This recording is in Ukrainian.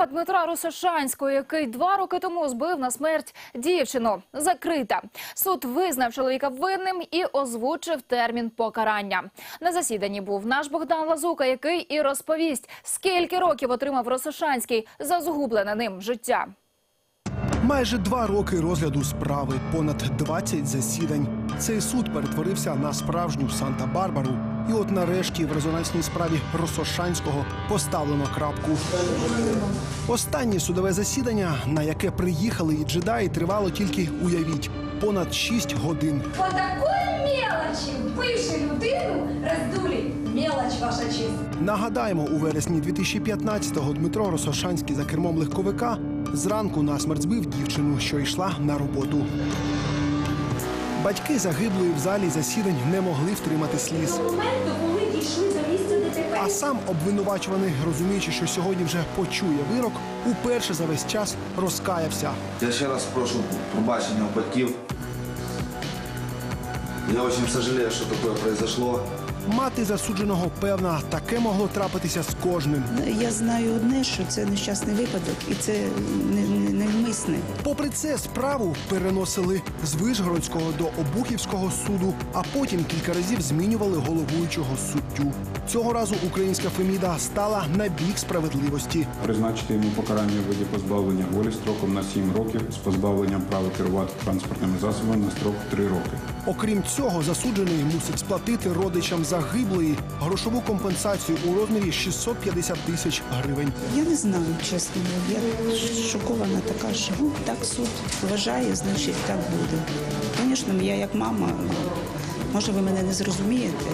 Справа Дмитра Русишанського, який два роки тому збив на смерть дівчину, закрита. Суд визнав чоловіка винним і озвучив термін покарання. На засіданні був наш Богдан Лазука, який і розповість, скільки років отримав Росошанський за згублене ним життя. Майже два роки розгляду справи, понад 20 засідань. Цей суд перетворився на справжню Санта-Барбару. І от нарешті в резонансній справі Росошанського поставлено крапку. Останнє судове засідання, на яке приїхали і джедаї, тривало тільки уявіть понад 6 годин. По такой мелочи бывшую людину раздули. Мелочь, ваша честь. Нагадаємо, у вересні 2015-го Дмитро Росошанський за кермом легковика зранку насмерть збив дівчину, що йшла на роботу. Батьки загиблої в залі засідань не могли втримати сліз. моменту, коли дійшли до місця ДТП. А сам обвинувачуваний, розуміючи, що сьогодні вже почує вирок, уперше за весь час розкаявся. Я ще раз прошу пробачення у батьків. Я дуже сожалею, що таке произошло. Мати засудженого певна, таке могло трапитися з кожним. Я знаю одне, що це нещасний випадок, і це не, не. Попри це, справу переносили з Вишгородського до Обухівського суду, а потім кілька разів змінювали головуючого суддю. Цього разу українська Феміда стала на бік справедливості. призначити йому покарання в виді позбавлення волі строком на 7 років з позбавленням права керувати транспортними засобами на строк 3 роки. Окрім цього, засуджений мусить сплатити родичам загиблої грошову компенсацію у розмірі 650 тисяч гривень. Я не знаю, чесно. Я шокована така, ну, так суд вважає, значить так буде. Звісно, я як мама, може ви мене не зрозумієте,